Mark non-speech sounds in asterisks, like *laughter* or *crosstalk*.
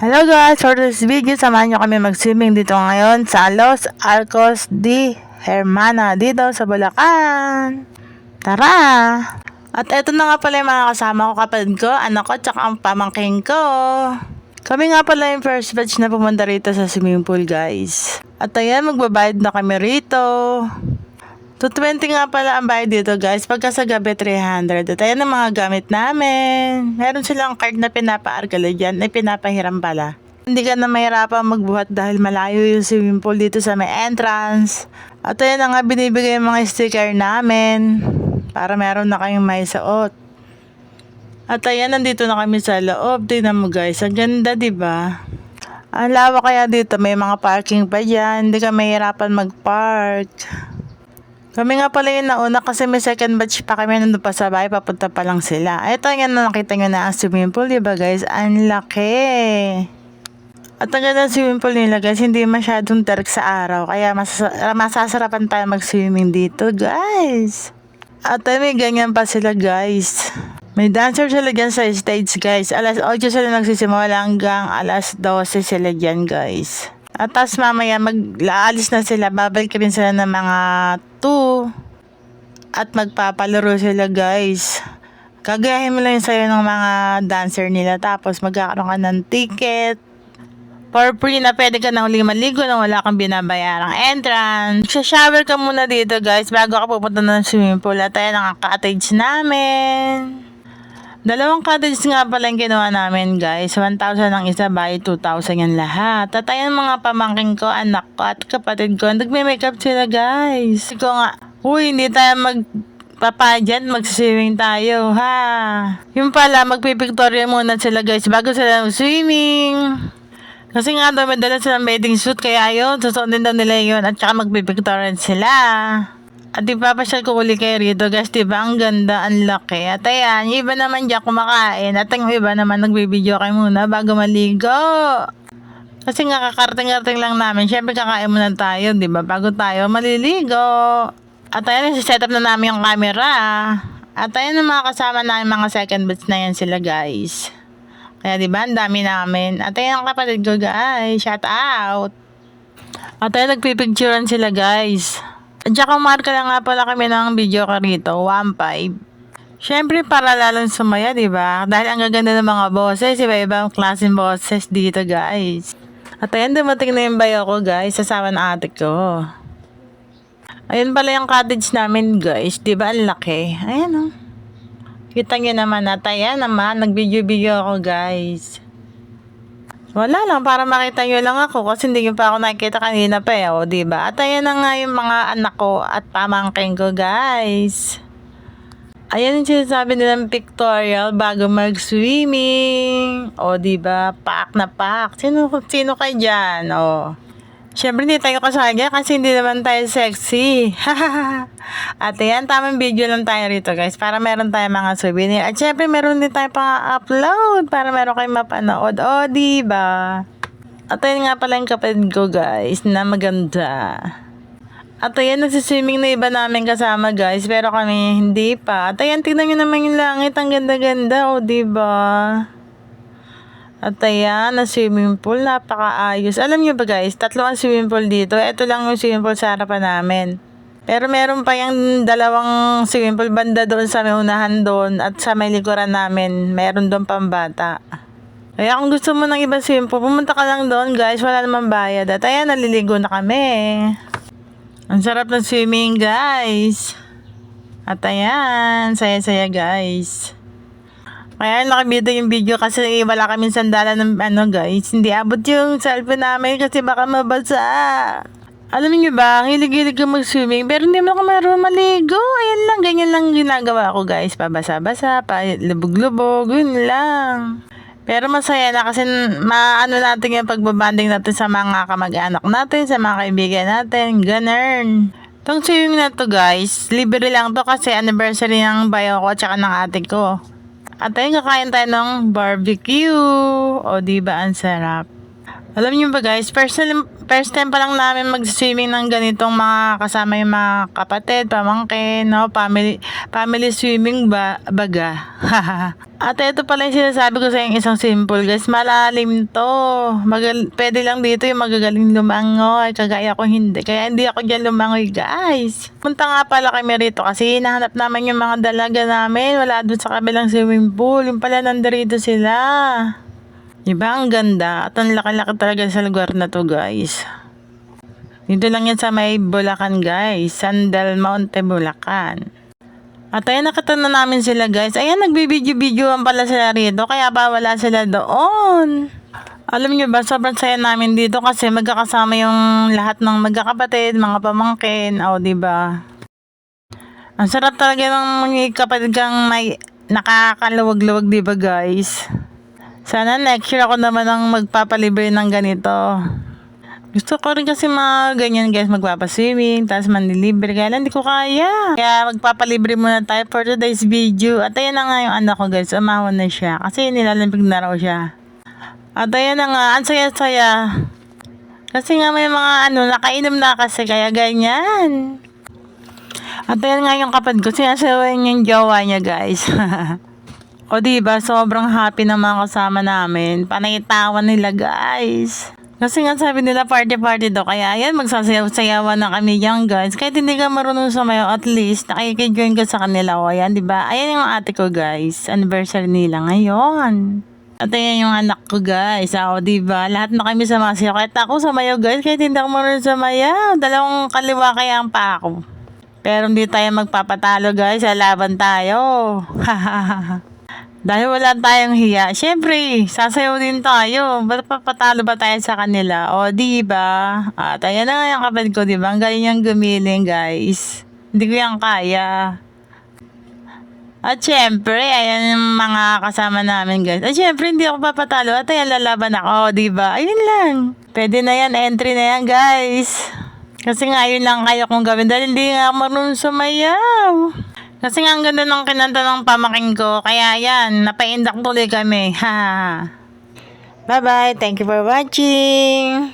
Hello guys, for this video, samahan nyo kami mag-swimming dito ngayon sa Los Arcos de Hermana dito sa Bulacan. Tara! At eto na nga pala yung mga kasama ko, kapatid ko, anak ko, tsaka ang pamangking ko. Kami nga pala yung first batch na pumunta rito sa swimming pool guys. At ayan, magbabayad na kami rito. 220 nga pala ang bayad dito guys. Pagka sa gabi 300. At ayan ang mga gamit namin. Meron silang card na pinapaargala dyan. Ay pinapahiram pala. Hindi ka na mahirapan magbuhat dahil malayo yung swimming pool dito sa may entrance. At ayan na nga binibigay yung mga sticker namin. Para meron na kayong may suot. At ayan, nandito na kami sa loob. Tingnan mo guys, ang ganda, di ba? Ang lawa kaya dito, may mga parking pa dyan. Hindi ka mahirapan mag-park. Kami nga pala yung nauna kasi may second batch pa kami nandun pa sa papunta pa lang sila. Ito nga na nakita nyo na ang swimming pool, di ba guys? Ang laki. At ang ganda ng swimming pool nila guys, hindi masyadong dark sa araw. Kaya masas- masasarapan tayo mag-swimming dito guys. At ay, may ganyan pa sila guys. May dancer sila dyan sa stage guys. Alas 8 sila nagsisimula hanggang alas 12 sila dyan guys. At tapos mamaya mag-aalis na sila. Babalik rin sila ng mga 2. At magpapalaro sila guys. Kagayahin mo lang yung sayo ng mga dancer nila. Tapos magkakaroon ka ng ticket. For free na pwede ka na huling maligo nang wala kang binabayarang entrance. Sa shower ka muna dito guys bago ka pupunta ng swimming pool. At ayan ang cottage namin. Dalawang cottage nga pala yung ginawa namin guys. 1,000 ang isa, bali 2,000 yan lahat. At ayan mga pamangking ko, anak ko at kapatid ko. Nagme-makeup sila guys. Ko nga, uy hindi tayo mag papadyan, mag-swimming tayo, ha? Yung pala, magpipictoria muna sila guys bago sila swimming. Kasi nga daw may dala silang bathing suit, kaya yun, susuotin daw nila yun at saka magpipictorial sila. At ipapasyal ko uli kay Rito, guys, diba? Ang ganda, ang laki. At ayan, yung iba naman dyan kumakain. At ang iba naman nagbibideo kayo muna bago maligo. Kasi nga kakarting-karting lang namin. Siyempre kakain muna tayo, di ba? Bago tayo maliligo. At ayan, set up na namin yung camera. At ayan ang mga kasama namin, mga second batch na yan sila, guys. Kaya di ba, ang dami namin. At ayan ang kapatid ko, guys. Shout out. At ayan, nagpipicturean sila, guys. At saka marka lang nga pala kami ng video ka rito, 1.5. Siyempre, para lalong sumaya, di ba? Dahil ang gaganda ng mga boses, iba-ibang klaseng boses dito, guys. At ayan, dumating na yung bayo ko, guys, sasama ng ate ko. Ayun pala yung cottage namin, guys. Di ba, ang laki? Ayan, oh. Kita nyo naman, at ayan naman, nag-video-video ako, guys. Wala lang, para makita nyo lang ako kasi hindi nyo pa ako nakikita kanina pa eh, o, diba? At ayan na nga yung mga anak ko at pamangking ko, guys. Ayan yung sinasabi nilang pictorial bago mag-swimming. O, diba? Paak na paak. Sino, sino kayo dyan? O. Siyempre, hindi tayo kasagya kasi hindi naman tayo sexy. *laughs* At ayan, tamang video lang tayo rito guys para meron tayong mga souvenir. At syempre, meron din tayo pang upload para meron kayong mapanood. O, diba? At ayan nga pala yung kapatid ko guys na maganda. At ayan, nagsiswimming na iba namin kasama guys pero kami hindi pa. At ayan, tignan nyo naman yung langit. Ang ganda-ganda. O, diba? At ayan, ang swimming pool, napakaayos. Alam nyo ba guys, tatlo ang swimming pool dito. Ito lang yung swimming pool sa harapan namin. Pero meron pa yung dalawang swimming pool banda doon sa may unahan doon at sa may likuran namin, meron doon pambata. Kaya kung gusto mo ng ibang swimming pool, pumunta ka lang doon guys, wala naman bayad. At ayan, naliligo na kami. Ang sarap ng swimming guys. At ayan, saya-saya guys. Kaya nakabida yung video kasi wala kaming sandalan ng ano guys. Hindi abot yung cellphone namin kasi baka mabasa. Alam niyo ba, hilig-hilig ko mag-swimming pero hindi mo ako marunong maligo. Ayan lang, ganyan lang ginagawa ko guys. Pabasa-basa, pa lubog-lubog, yun lang. Pero masaya na kasi maano natin yung pagbabanding natin sa mga kamag-anak natin, sa mga kaibigan natin, ganun. Itong swimming na to guys, libre lang to kasi anniversary ng bayo ko at saka ng ate ko. At ayun, kakain tayo ng barbecue. O, di ba ang sarap? Alam niyo ba guys, first time, first time pa lang namin mag-swimming ng ganitong mga kasama yung mga kapatid, pamangkin, no? family, family swimming ba, baga. *laughs* At ito pala yung sinasabi ko sa yung isang simple guys, malalim to. Magal pwede lang dito yung magagaling lumangoy, kagaya ko hindi. Kaya hindi ako dyan lumangoy guys. Punta nga pala kami rito kasi hinahanap naman yung mga dalaga namin. Wala dun sa kabilang swimming pool. Yung pala nandito sila. Diba ang ganda? At ang laki-laki talaga sa lugar na to guys. Dito lang yan sa may Bulacan guys. Sandal Monte Bulacan. At ayan nakita na namin sila guys. Ayan nagbibideo-videoan pala sila rito. Kaya pa wala sila doon. Alam niyo ba, sobrang saya namin dito kasi magkakasama yung lahat ng magkakapatid, mga pamangkin, o di ba? Ang sarap talaga ng kapatid kang may nakakaluwag-luwag, ba guys? Sana next year ako naman ang magpapalibre ng ganito. Gusto ko rin kasi mga ganyan guys, magpapaswimming, tapos manlilibre. Kaya lang hindi ko kaya. Kaya magpapalibre muna tayo for today's video. At ayan na nga yung anak ko guys, umawan na siya. Kasi nilalambig na raw siya. At ayan na nga, ang saya-saya. Kasi nga may mga ano, nakainom na kasi, kaya ganyan. At ayan nga yung kapatid ko, sinasawa yung jowa niya guys. *laughs* O di ba sobrang happy ng mga kasama namin. Panaitawan nila guys. Kasi nga sabi nila party-party daw. Kaya ayan, magsasayaw-sayawan na kami yan guys. Kahit hindi ka marunong sumayaw, at least nakikijoin ka sa kanila. O ayan, di ba? Ayan yung ate ko guys. Anniversary nila ngayon. At ayan yung anak ko guys. Ah, O di ba? Lahat na kami sumasayaw. Kahit ako sumayaw guys. Kahit hindi ako marunong sumayaw. Dalawang kaliwa kaya ang pa ako. Pero hindi tayo magpapatalo guys. Laban tayo. *laughs* Dahil wala tayong hiya, syempre, sasayaw din tayo. Ba't papatalo ba tayo sa kanila? O, di ba? At ayan na nga yung kapatid ko, di ba? Ang galing niyang gumiling, guys. Hindi ko yan kaya. At syempre, ayan yung mga kasama namin, guys. At syempre, hindi ako papatalo. At ayan, lalaban ako, di ba? Ayun lang. Pwede na yan, entry na yan, guys. Kasi nga, yun lang kaya kong gawin. Dahil hindi nga marunong sumayaw. Kasi nga ang ganda ng kinanta ng pamaking ko. Kaya yan, napaindak tuloy kami. Ha. Bye-bye. Thank you for watching.